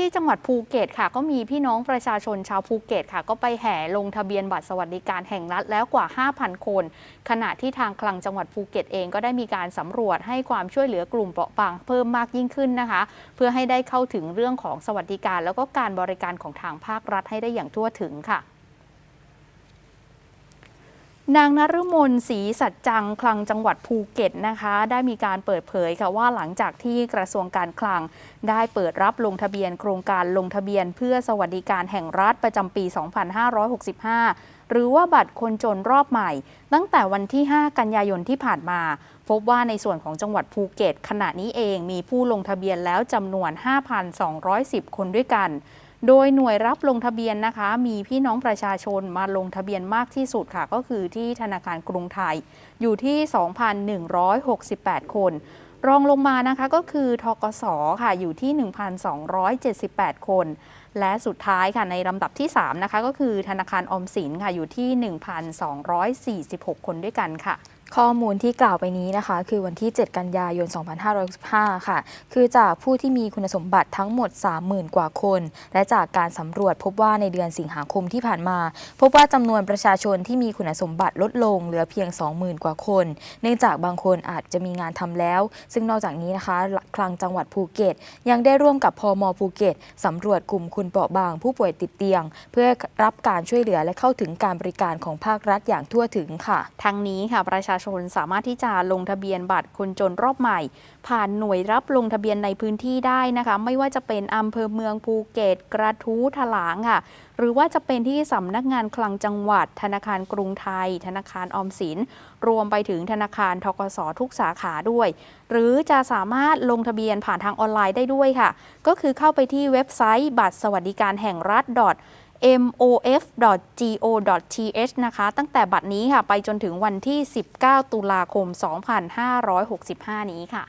ที่จังหวัดภูเก็ตค่ะ ก็มีพี่น้องประชาชนชาวภูเก็ตค่ะ ก็ไปแห่ลงทะเบียนบัตรสวัสดิการแห่งรัฐแล้วกว่า 5,000 คน ขณะที่ทางคลังจังหวัดภูเก็ตเองก็ได้มีการสำรวจให้ความช่วยเหลือกลุ่มเปราะบางเพิ่มมากยิ่งขึ้นนะคะ เพื่อให้ได้เข้าถึงเรื่องของสวัสดิการ แล้วก็การบริการของทางภาครัฐให้ได้อย่างทั่วถึงค่ะ นางนฤมลศรีสัจจังคลังจังหวัดภูเก็ตนะคะ ได้มีการเปิดเผยค่ะว่าหลังจากที่กระทรวงการคลัง ได้เปิดรับลงทะเบียนโครงการลงทะเบียนเพื่อสวัสดิการแห่งรัฐประจำปี 2565 หรือว่าบัตรคนจนรอบใหม่ ตั้งแต่วันที่ 5 กันยายนที่ผ่านมา พบว่าในส่วนของจังหวัดภูเก็ต ขณะนี้เองมีผู้ลงทะเบียนแล้วจำนวน 5,210 คนด้วยกัน โดยหน่วยรับลงทะเบียนนะคะ มีพี่น้องประชาชนมาลงทะเบียนมากที่สุดค่ะ ก็คือที่ธนาคารกรุงไทยอยู่ที่ 2,168 คน รองลงมานะคะก็คือทกสค่ะอยู่ที่ 1,278 คน และสุดท้ายค่ะในลำดับที่ 3 นะคะ ก็คือธนาคารออมสินค่ะอยู่ที่ 1,246 คนด้วยกันค่ะ ข้อมูลที่กล่าวไปนี้นะคะ คือวันที่ 7 กันยายน 2565 ค่ะ คือจากผู้ที่มีคุณสมบัติทั้งหมด 30,000 กว่าคน และจากการสำรวจพบว่าในเดือนสิงหาคมที่ผ่านมา พบว่าจำนวนประชาชนที่มีคุณสมบัติลดลงเหลือเพียง 20,000 กว่าคน เนื่องจากบางคนอาจจะมีงานทำแล้ว ซึ่งนอกจากนี้นะคะคลังจังหวัดภูเก็ต ยังได้ร่วมกับพมภูเก็ตสำรวจกลุ่มคนเปราะบาง ผู้ป่วยติดเตียง เพื่อรับการช่วยเหลือและเข้าถึงการบริการของภาครัฐอย่างทั่วถึงค่ะ ทั้งนี้ค่ะประชาชนสามารถที่จะลงทะเบียนบัตรคนจนรอบใหม่ ผ่านหน่วยรับลงทะเบียนในพื้นที่ได้นะคะ ไม่ว่าจะเป็นอำเภอเมืองภูเก็ต กระทู้ถลางค่ะ หรือว่าจะเป็นที่สำนักงานคลังจังหวัด ธนาคารกรุงไทย ธนาคารออมสิน รวมไปถึงธนาคารทกสทุกสาขาด้วย หรือจะสามารถลงทะเบียนผ่านทางออนไลน์ได้ด้วยค่ะ ก็คือเข้าไปที่เว็บไซต์บัตรสวัสดิการแห่งรัฐ mof.go.th นะคะ ตั้งแต่บัดนี้ค่ะ ไปจนถึงวันที่ 19 ตุลาคม 2565 นี้ค่ะ